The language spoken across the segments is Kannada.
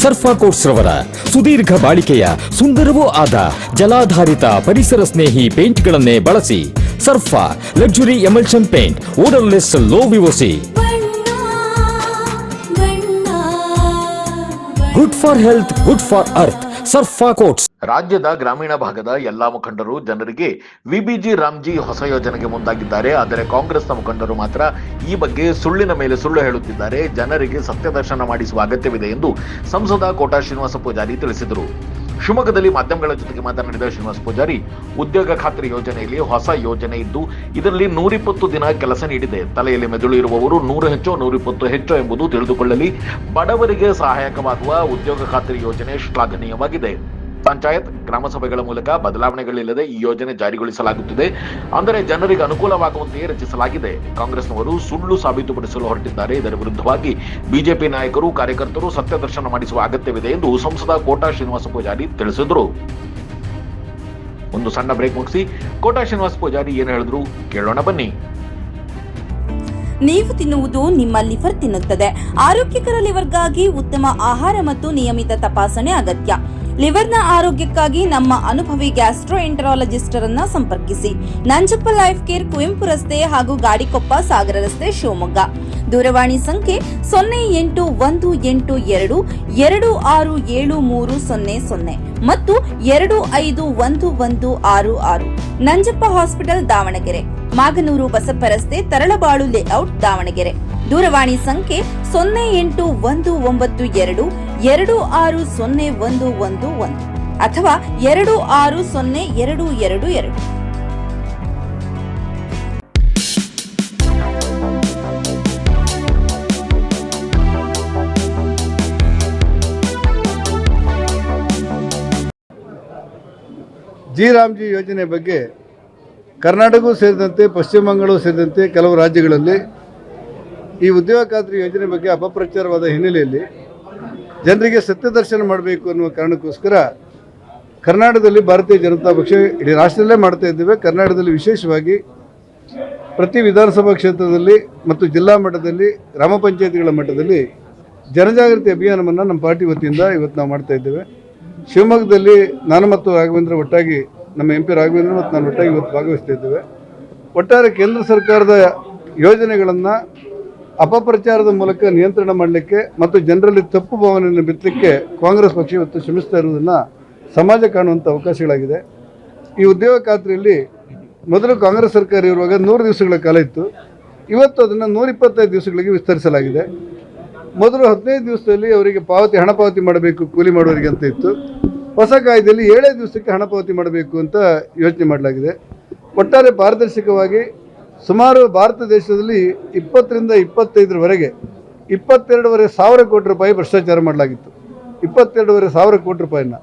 ಸರ್ಫಾ ಕೋಟ್ಸ್ ರವರ ಸುದೀರ್ಘ ಬಾಳಿಕೆಯ ಸುಂದರವೂ ಆದ ಜಲಾಧಾರಿತ ಪರಿಸರ ಸ್ನೇಹಿ ಪೇಂಟ್ಗಳನ್ನೇ ಬಳಸಿ Sarfa luxury emulsion paint odourless low V O C ಬಣ್ಣ ಬಣ್ಣ good for health good for earth Sarfa coats ರಾಜ್ಯದ ಗ್ರಾಮೀಣ ಭಾಗದ ಎಲ್ಲಾ ಮುಖಂಡರು ಜನರಿಗೆ ವಿಬಿಜಿ ರಾಮ್ಜಿ ಹೊಸ ಯೋಜನೆಗೆ ಮುಂದಾಗಿದ್ದಾರೆ. ಆದರೆ ಕಾಂಗ್ರೆಸ್ನ ಮುಖಂಡರು ಮಾತ್ರ ಈ ಬಗ್ಗೆ ಸುಳ್ಳಿನ ಮೇಲೆ ಸುಳ್ಳು ಹೇಳುತ್ತಿದ್ದಾರೆ. ಜನರಿಗೆ ಸತ್ಯದರ್ಶನ ಮಾಡಿಸುವ ಅಗತ್ಯವಿದೆ ಎಂದು ಸಂಸದ ಕೋಟಾ ಶ್ರೀನಿವಾಸ ಪೂಜಾರಿ ತಿಳಿಸಿದರು. ಶಿವಮೊಗ್ಗದಲ್ಲಿ ಮಾಧ್ಯಮಗಳ ಜೊತೆಗೆ ಮಾತನಾಡಿದ ಶ್ರೀನಿವಾಸ ಪೂಜಾರಿ, ಉದ್ಯೋಗ ಖಾತ್ರಿ ಯೋಜನೆಯಲ್ಲಿ ಹೊಸ ಯೋಜನೆ ಇದ್ದು, ಇದರಲ್ಲಿ ನೂರಿಪ್ಪತ್ತು ದಿನ ಕೆಲಸ ನೀಡಿದೆ. ತಲೆಯಲ್ಲಿ ಮೆದುಳು ಇರುವವರು ನೂರು ಹೆಚ್ಚು, ನೂರಿಪ್ಪತ್ತು ಹೆಚ್ಚು ಎಂಬುದು ತಿಳಿದುಕೊಳ್ಳಲಿ. ಬಡವರಿಗೆ ಸಹಾಯಕವಾಗುವ ಉದ್ಯೋಗ ಖಾತ್ರಿ ಯೋಜನೆ ಶ್ಲಾಘನೀಯವಾಗಿದೆ. ಪಂಚಾಯತ್, ಗ್ರಾಮ ಸಭೆಗಳ ಮೂಲಕ ಬದಲಾವಣೆಗಳಿಲ್ಲದೆ ಈ ಯೋಜನೆ ಜಾರಿಗೊಳಿಸಲಾಗುತ್ತಿದೆ. ಅಂದರೆ ಜನರಿಗೆ ಅನುಕೂಲವಾಗುವಂತೆಯೇ ರಚಿಸಲಾಗಿದೆ. ಕಾಂಗ್ರೆಸ್ನವರು ಸುಳ್ಳು ಸಾಬೀತುಪಡಿಸಲು ಹೊರಟಿದ್ದಾರೆ. ಇದರ ವಿರುದ್ಧವಾಗಿ ಬಿಜೆಪಿ ನಾಯಕರು, ಕಾರ್ಯಕರ್ತರು ಸತ್ಯದರ್ಶನ ಮಾಡಿಸುವ ಅಗತ್ಯವಿದೆ ಎಂದು ಸಂಸದ ಕೋಟಾ ಶ್ರೀನಿವಾಸ ಪೂಜಾರಿ ತಿಳಿಸಿದರು. ಒಂದು ಸಣ್ಣ ಬ್ರೇಕ್ ಮುಗಿಸಿ ಕೋಟಾ ಶ್ರೀನಿವಾಸ ಪೂಜಾರಿ ಏನು ಹೇಳಿದ್ರು ಕೇಳೋಣ ಬನ್ನಿ. ನೀವು ತಿನ್ನುವುದು ನಿಮ್ಮ ಲಿವರ್ ತಿನ್ನುತ್ತದೆ ಆರೋಗ್ಯಕರ ಲಿವರ್ಗಾಗಿ ಉತ್ತಮ ಆಹಾರ ಮತ್ತು ನಿಯಮಿತ ತಪಾಸಣೆ ಅಗತ್ಯ. ಲಿವರ್ನ ಆರೋಗ್ಯಕ್ಕಾಗಿ ನಮ್ಮ ಅನುಭವಿ ಗ್ಯಾಸ್ಟ್ರೋ ಎಂಟರಾಲಜಿಸ್ಟರನ್ನ ಸಂಪರ್ಕಿಸಿ. ನಂಜಪ್ಪ ಲೈಫ್ ಕೇರ್ ಕುವೆಂಪು ರಸ್ತೆ ಹಾಗೂ ಗಾಡಿಕೊಪ್ಪ ಸಾಗರ ರಸ್ತೆ ಶಿವಮೊಗ್ಗ. ದೂರವಾಣಿ ಸಂಖ್ಯೆ ಸೊನ್ನೆ ಎಂಟು ಒಂದು ಎಂಟು ಎರಡು ಎರಡು ಆರು ಏಳು ಮೂರು ಸೊನ್ನೆ ಸೊನ್ನೆ ಮತ್ತು ಎರಡು ಐದು ಒಂದು ಒಂದು ಆರು ಆರು. ನಂಜಪ್ಪ ಹಾಸ್ಪಿಟಲ್ ದಾವಣಗೆರೆ. ಮಾಗನೂರು ಬಸಪ್ಪ ರಸ್ತೆ ತರಳಬಾಳು ಲೇಔಟ್ ದಾವಣಗೆರೆ. ದೂರವಾಣಿ ಸಂಖ್ಯೆ ಸೊನ್ನೆ ಎಂಟು ಒಂದು ಒಂಬತ್ತು ಎರಡು ಎರಡು ಆರು ಸೊನ್ನೆ ಒಂದು ಒಂದು ಒಂದು ಅಥವಾ ಎರಡು ಆರು ಸೊನ್ನೆ ಎರಡು ಎರಡು ಎರಡು. ಜಿ ರಾಮ್ಜಿ ಯೋಜನೆ ಬಗ್ಗೆ ಕರ್ನಾಟಕವೂ ಸೇರಿದಂತೆ ಪಶ್ಚಿಮ ಬಂಗಾಳವೂ ಸೇರಿದಂತೆ ಕೆಲವು ರಾಜ್ಯಗಳಲ್ಲಿ ಈ ಉದ್ಯೋಗ ಖಾತ್ರಿ ಯೋಜನೆ ಬಗ್ಗೆ ಅಪಪ್ರಚಾರವಾದ ಹಿನ್ನೆಲೆಯಲ್ಲಿ ಜನರಿಗೆ ಸತ್ಯ ದರ್ಶನ ಮಾಡಬೇಕು ಅನ್ನುವ ಕಾರಣಕ್ಕೋಸ್ಕರ ಕರ್ನಾಟಕದಲ್ಲಿ ಭಾರತೀಯ ಜನತಾ ಪಕ್ಷ ಇಡೀ ರಾಷ್ಟ್ರದಲ್ಲೇ ಮಾಡ್ತಾ ಇದ್ದೇವೆ. ಕರ್ನಾಟಕದಲ್ಲಿ ವಿಶೇಷವಾಗಿ ಪ್ರತಿ ವಿಧಾನಸಭಾ ಕ್ಷೇತ್ರದಲ್ಲಿ ಮತ್ತು ಜಿಲ್ಲಾ ಮಟ್ಟದಲ್ಲಿ, ಗ್ರಾಮ ಪಂಚಾಯತಿಗಳ ಮಟ್ಟದಲ್ಲಿ ಜನಜಾಗೃತಿ ಅಭಿಯಾನವನ್ನು ನಮ್ಮ ಪಾರ್ಟಿ ವತಿಯಿಂದ ಇವತ್ತು ನಾವು ಮಾಡ್ತಾ ಇದ್ದೇವೆ. ಶಿವಮೊಗ್ಗದಲ್ಲಿ ನಾನು ಮತ್ತು ರಾಘವೇಂದ್ರ ಒಟ್ಟಾಗಿ, ನಮ್ಮ ಎಂ ಪಿ ರಾಘವೇಂದ್ರ ಮತ್ತು ನಾನು ಒಟ್ಟಾಗಿ ಇವತ್ತು ಭಾಗವಹಿಸ್ತಾ ಇದ್ದೇವೆ. ಒಟ್ಟಾರೆ ಕೇಂದ್ರ ಸರ್ಕಾರದ ಯೋಜನೆಗಳನ್ನು ಅಪಪ್ರಚಾರದ ಮೂಲಕ ನಿಯಂತ್ರಣ ಮಾಡಲಿಕ್ಕೆ ಮತ್ತು ಜನರಲ್ಲಿ ತಪ್ಪು ಭಾವನೆಯನ್ನು ಬಿತ್ತಲಿಕ್ಕೆ ಕಾಂಗ್ರೆಸ್ ಪಕ್ಷ ಇವತ್ತು ಶ್ರಮಿಸ್ತಾ ಇರುವುದನ್ನು ಸಮಾಜ ಕಾಣುವಂಥ ಅವಕಾಶಗಳಾಗಿದೆ. ಈ ಉದ್ಯೋಗ ಖಾತ್ರಿಯಲ್ಲಿ ಮೊದಲು ಕಾಂಗ್ರೆಸ್ ಸರ್ಕಾರ ಇರುವಾಗ ನೂರು ದಿವಸಗಳ ಕಾಲ ಇತ್ತು. ಇವತ್ತು ಅದನ್ನು ನೂರಿಪ್ಪತ್ತೈದು ದಿವಸಗಳಿಗೆ ವಿಸ್ತರಿಸಲಾಗಿದೆ. ಮೊದಲು ಹದಿನೈದು ದಿವಸದಲ್ಲಿ ಅವರಿಗೆ ಪಾವತಿ, ಹಣ ಪಾವತಿ ಮಾಡಬೇಕು, ಕೂಲಿ ಮಾಡುವವರಿಗೆ ಅಂತ ಇತ್ತು. ಹೊಸ ಕಾಯ್ದೆಯಲ್ಲಿ ಏಳೇ ದಿವಸಕ್ಕೆ ಹಣ ಪಾವತಿ ಮಾಡಬೇಕು ಅಂತ ಯೋಚನೆ ಮಾಡಲಾಗಿದೆ. ಒಟ್ಟಾರೆ ಪಾರದರ್ಶಕವಾಗಿ ಸುಮಾರು ಭಾರತ ದೇಶದಲ್ಲಿ ಇಪ್ಪತ್ತರಿಂದ ಇಪ್ಪತ್ತೈದರವರೆಗೆ ಇಪ್ಪತ್ತೆರಡೂವರೆ ಸಾವಿರ ಕೋಟಿ ರೂಪಾಯಿ ಭ್ರಷ್ಟಾಚಾರ ಮಾಡಲಾಗಿತ್ತು. ಇಪ್ಪತ್ತೆರಡೂವರೆ ಸಾವಿರ ಕೋಟಿ ರೂಪಾಯಿನ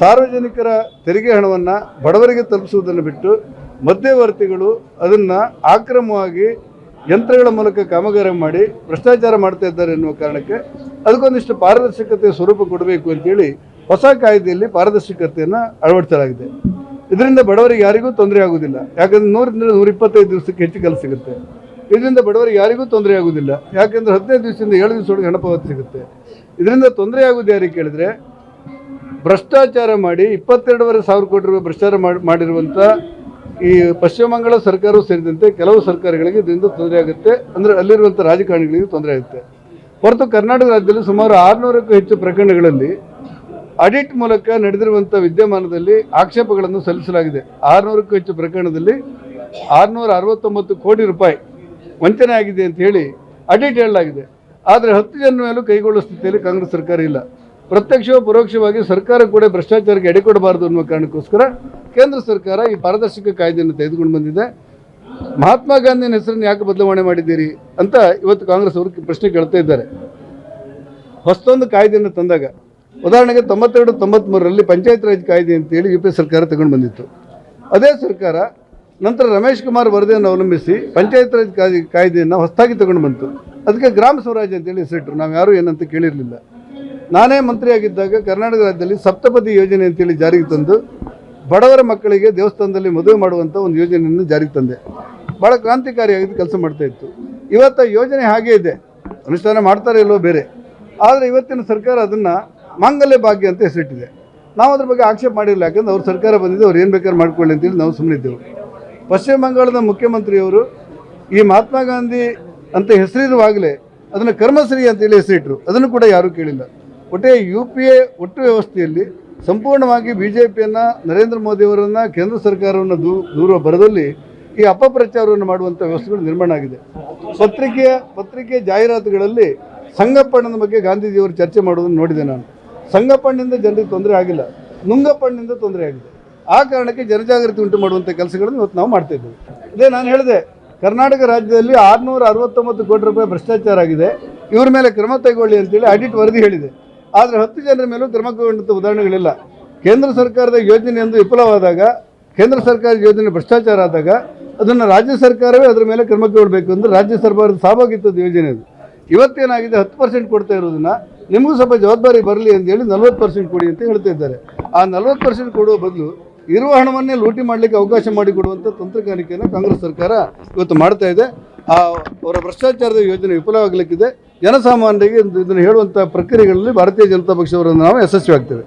ಸಾರ್ವಜನಿಕರ ತೆರಿಗೆ ಹಣವನ್ನು ಬಡವರಿಗೆ ತಲುಪಿಸುವುದನ್ನು ಬಿಟ್ಟು ಮಧ್ಯವರ್ತಿಗಳು ಅದನ್ನು ಆಕ್ರಮವಾಗಿ ಯಂತ್ರಗಳ ಮೂಲಕ ಕಾಮಗಾರಿ ಮಾಡಿ ಭ್ರಷ್ಟಾಚಾರ ಮಾಡ್ತಾ ಇದ್ದಾರೆ ಎನ್ನುವ ಕಾರಣಕ್ಕೆ ಅದಕ್ಕೊಂದಿಷ್ಟು ಪಾರದರ್ಶಕತೆ ಸ್ವರೂಪ ಕೊಡಬೇಕು ಅಂತೇಳಿ ಹೊಸ ಕಾಯ್ದೆಯಲ್ಲಿ ಪಾರದರ್ಶಕತೆಯನ್ನು ಅಳವಡಿಸಲಾಗಿದೆ. ಇದರಿಂದ ಬಡವರಿಗೆ ಯಾರಿಗೂ ತೊಂದರೆ ಆಗುವುದಿಲ್ಲ. ಯಾಕಂದ್ರೆ ನೂರರಿಂದ ನೂರ ಇಪ್ಪತ್ತೈದು ದಿವಸಕ್ಕೆ ಹೆಚ್ಚು ಕೆಲಸ ಸಿಗುತ್ತೆ. ಇದರಿಂದ ಬಡವರಿಗೆ ಯಾರಿಗೂ ತೊಂದರೆ ಆಗುವುದಿಲ್ಲ. ಯಾಕೆಂದ್ರೆ ಹದಿನೈದು ದಿವಸದಿಂದ ಏಳು ದಿವಸದೊಳಗೆ ಹಣ ಪಾವತಿ ಸಿಗುತ್ತೆ. ಇದರಿಂದ ತೊಂದರೆ ಆಗುವುದು ಯಾರಿಗೆ ಕೇಳಿದ್ರೆ, ಭ್ರಷ್ಟಾಚಾರ ಮಾಡಿ ಇಪ್ಪತ್ತೆರಡೂವರೆ ಸಾವಿರ ಕೋಟಿ ರೂಪಾಯಿ ಭ್ರಷ್ಟಾಚಾರ ಮಾಡಿ ಮಾಡಿರುವಂಥ ಈ ಪಶ್ಚಿಮ ಬಂಗಾಳ ಸರ್ಕಾರವೂ ಸೇರಿದಂತೆ ಕೆಲವು ಸರ್ಕಾರಗಳಿಗೆ ಇದರಿಂದ ತೊಂದರೆ ಆಗುತ್ತೆ. ಅಂದರೆ ಅಲ್ಲಿರುವಂಥ ರಾಜಕಾರಣಿಗಳಿಗೆ ತೊಂದರೆ ಆಗುತ್ತೆ. ಹೊರತು ಕರ್ನಾಟಕ ರಾಜ್ಯದಲ್ಲಿ ಸುಮಾರು ಆರುನೂರಕ್ಕೂ ಹೆಚ್ಚು ಪ್ರಕರಣಗಳಲ್ಲಿ ಆಡಿಟ್ ಮೂಲಕ ನಡೆದಿರುವಂಥ ವಿದ್ಯಮಾನದಲ್ಲಿ ಆಕ್ಷೇಪಗಳನ್ನು ಸಲ್ಲಿಸಲಾಗಿದೆ. ಆರುನೂರಕ್ಕೂ ಹೆಚ್ಚು ಪ್ರಕರಣದಲ್ಲಿ ಆರುನೂರ ಅರವತ್ತೊಂಬತ್ತು ಕೋಟಿ ರೂಪಾಯಿ ವಂಚನೆ ಆಗಿದೆ ಅಂತ ಹೇಳಿ ಅಡಿಟ್ ಹೇಳಲಾಗಿದೆ. ಆದರೆ ಹತ್ತು ಜನ ಮೇಲೂ ಕೈಗೊಳ್ಳುವ ಸ್ಥಿತಿಯಲ್ಲಿ ಕಾಂಗ್ರೆಸ್ ಸರ್ಕಾರ ಇಲ್ಲ. ಪ್ರತ್ಯಕ್ಷ ಪರೋಕ್ಷವಾಗಿ ಸರ್ಕಾರ ಕೂಡ ಭ್ರಷ್ಟಾಚಾರಕ್ಕೆ ಎಡೆಕೊಡಬಾರದು ಅನ್ನುವ ಕಾರಣಕ್ಕೋಸ್ಕರ ಕೇಂದ್ರ ಸರ್ಕಾರ ಈ ಪಾರದರ್ಶಕ ಕಾಯ್ದೆಯನ್ನು ತೆಗೆದುಕೊಂಡು ಬಂದಿದೆ. ಮಹಾತ್ಮ ಗಾಂಧಿನ ಹೆಸರನ್ನು ಯಾಕೆ ಬದಲಾವಣೆ ಮಾಡಿದ್ದೀರಿ ಅಂತ ಇವತ್ತು ಕಾಂಗ್ರೆಸ್ ಅವರು ಪ್ರಶ್ನೆ ಕೇಳ್ತಾ ಇದ್ದಾರೆ. ಹೊಸದೊಂದು ಕಾಯ್ದೆಯನ್ನು ತಂದಾಗ ಉದಾಹರಣೆಗೆ ತೊಂಬತ್ತೆರಡು ತೊಂಬತ್ತ್ಮೂರರಲ್ಲಿ ಪಂಚಾಯತ್ ರಾಜ್ ಕಾಯ್ದೆ ಅಂತೇಳಿ ಯು ಪಿ ಸರ್ಕಾರ ತಗೊಂಡು ಬಂದಿತ್ತು. ಅದೇ ಸರ್ಕಾರ ನಂತರ ರಮೇಶ್ ಕುಮಾರ್ ವರದಿಯನ್ನು ಅವಲಂಬಿಸಿ ಪಂಚಾಯತ್ ರಾಜ್ ಕಾಯ್ದೆ, ಕಾಯ್ದೆಯನ್ನು ಹೊಸದಾಗಿ ತಗೊಂಡು ಬಂತು. ಅದಕ್ಕೆ ಗ್ರಾಮ ಸ್ವರಾಜ್ಯ ಅಂತೇಳಿ ಹೆಸರಿಟ್ರು. ನಾವು ಯಾರೂ ಏನಂತ ಕೇಳಿರಲಿಲ್ಲ. ನಾನೇ ಮಂತ್ರಿಯಾಗಿದ್ದಾಗ ಕರ್ನಾಟಕ ರಾಜ್ಯದಲ್ಲಿ ಸಪ್ತಪದಿ ಯೋಜನೆ ಅಂತೇಳಿ ಜಾರಿಗೆ ತಂದು ಬಡವರ ಮಕ್ಕಳಿಗೆ ದೇವಸ್ಥಾನದಲ್ಲಿ ಮದುವೆ ಮಾಡುವಂಥ ಒಂದು ಯೋಜನೆಯನ್ನು ಜಾರಿಗೆ ತಂದೆ. ಭಾಳ ಕ್ರಾಂತಿಕಾರಿಯಾಗಿ ಕೆಲಸ ಮಾಡ್ತಾ ಇತ್ತು. ಇವತ್ತು ಯೋಜನೆ ಹಾಗೇ ಇದೆ. ಅನುಷ್ಠಾನ ಮಾಡ್ತಾರೆ ಇಲ್ಲೋ ಬೇರೆ. ಆದರೆ ಇವತ್ತಿನ ಸರ್ಕಾರ ಅದನ್ನು ಮಾಂಗಲ್ಯ ಭಾಗ್ಯ ಅಂತ ಹೆಸರಿಟ್ಟಿದೆ. ನಾವು ಅದ್ರ ಬಗ್ಗೆ ಆಕ್ಷೇಪ ಮಾಡಿರಲಿಲ್ಲ ಯಾಕಂದ್ರೆ ಅವ್ರ ಸರ್ಕಾರ ಬಂದಿದೆ, ಅವ್ರು ಏನು ಬೇಕಾದ್ರೂ ಮಾಡ್ಕೊಳ್ಳಿ ಅಂತೇಳಿ ನಾವು ಸುಮ್ಮನಿದ್ದೆವು ಪಶ್ಚಿಮ ಬಂಗಾಳದ ಮುಖ್ಯಮಂತ್ರಿಯವರು ಈ ಮಹಾತ್ಮ ಗಾಂಧಿ ಅಂತ ಹೆಸರಿರುವಾಗಲೇ ಅದನ್ನು ಕರ್ಮಶ್ರೀ ಅಂತೇಳಿ ಹೆಸರಿಟ್ಟರು ಅದನ್ನು ಕೂಡ ಯಾರೂ ಕೇಳಿಲ್ಲ. ಒಟ್ಟೆ ಯು ಪಿ ಎ ಒಟ್ಟು ವ್ಯವಸ್ಥೆಯಲ್ಲಿ ಸಂಪೂರ್ಣವಾಗಿ ಬಿ ಜೆ ಪಿಯನ್ನು, ನರೇಂದ್ರ ಮೋದಿಯವರನ್ನು, ಕೇಂದ್ರ ಸರ್ಕಾರವನ್ನು ದೂ ದೂರುವ ಬರದಲ್ಲಿ ಈ ಅಪಪ್ರಚಾರವನ್ನು ಮಾಡುವಂಥ ವ್ಯವಸ್ಥೆಗಳು ನಿರ್ಮಾಣ ಆಗಿದೆ. ಪತ್ರಿಕೆಯ, ಪತ್ರಿಕೆ ಜಾಹೀರಾತುಗಳಲ್ಲಿ ಸಂಗಪ್ಪಣ್ಣನ ಬಗ್ಗೆ ಗಾಂಧೀಜಿಯವರು ಚರ್ಚೆ ಮಾಡುವುದನ್ನು ನೋಡಿದೆ ನಾನು. ಸಂಗಪ್ಪಣ್ಣಿಂದ ಜನರಿಗೆ ತೊಂದರೆ ಆಗಿಲ್ಲ. ನುಂಗಪ್ಪಣ್ಣಿಂದ ತೊಂದರೆ ಆಗಿದೆ. ಆ ಕಾರಣಕ್ಕೆ ಜನಜಾಗೃತಿ ಉಂಟು ಮಾಡುವಂಥ ಕೆಲಸಗಳನ್ನು ಇವತ್ತು ನಾವು ಮಾಡ್ತಾ ಇದ್ದೀವಿ. ಅದೇ ನಾನು ಹೇಳಿದೆ, ಕರ್ನಾಟಕ ರಾಜ್ಯದಲ್ಲಿ ಆರುನೂರ ಅರವತ್ತೊಂಬತ್ತು ಕೋಟಿ ರೂಪಾಯಿ ಭ್ರಷ್ಟಾಚಾರ ಆಗಿದೆ. ಇವ್ರ ಮೇಲೆ ಕ್ರಮ ತೆಗೊಳ್ಳಿ ಅಂತೇಳಿ ಆಡಿಟ್ ವರದಿ ಹೇಳಿದೆ. ಆದರೆ ಹತ್ತು ಜನರ ಮೇಲೂ ಕ್ರಮ ಕೈಗೊಂಡಂಥ ಉದಾಹರಣೆಗಳಿಲ್ಲ. ಕೇಂದ್ರ ಸರ್ಕಾರದ ಯೋಜನೆ ಎಂದು ವಿಫಲವಾದಾಗ, ಕೇಂದ್ರ ಸರ್ಕಾರದ ಯೋಜನೆ ಭ್ರಷ್ಟಾಚಾರ ಆದಾಗ, ಅದನ್ನು ರಾಜ್ಯ ಸರ್ಕಾರವೇ ಅದರ ಮೇಲೆ ಕ್ರಮ ಕೈಗೊಳ್ಳಬೇಕು ಅಂದರೆ ರಾಜ್ಯ ಸರ್ಕಾರದ ಸಹಭಾಗಿತ್ವದ ಯೋಜನೆ ಅದು. ಇವತ್ತೇನಾಗಿದೆ, ಹತ್ತು ಪರ್ಸೆಂಟ್ ಕೊಡ್ತಾ ಇರೋದನ್ನ ನಿಮಗೂ ಸ್ವಲ್ಪ ಜವಾಬ್ದಾರಿ ಬರಲಿ ಅಂತ ಹೇಳಿ ನಲ್ವತ್ತು ಪರ್ಸೆಂಟ್ ಕೊಡಿ ಅಂತ ಹೇಳ್ತಾ ಇದ್ದಾರೆ. ಆ ನಲ್ವತ್ತು ಪರ್ಸೆಂಟ್ ಕೊಡುವ ಬದಲು ಇರುವ ಹಣವನ್ನೇ ಲೂಟಿ ಮಾಡಲಿಕ್ಕೆ ಅವಕಾಶ ಮಾಡಿಕೊಡುವಂಥ ತಂತ್ರಗಾರಿಕೆಯನ್ನು ಕಾಂಗ್ರೆಸ್ ಸರ್ಕಾರ ಇವತ್ತು ಮಾಡ್ತಾ ಇದೆ. ಆ, ಅವರ ಭ್ರಷ್ಟಾಚಾರದ ಯೋಜನೆ ವಿಫಲವಾಗಲಿಕ್ಕಿದೆ. ಜನಸಾಮಾನ್ಯರಿಗೆ ಇದನ್ನು ಹೇಳುವಂಥ ಪ್ರಕ್ರಿಯೆಗಳಲ್ಲಿ ಭಾರತೀಯ ಜನತಾ ಪಕ್ಷವರನ್ನು ನಾವು ಯಶಸ್ವಿ ಆಗ್ತೇವೆ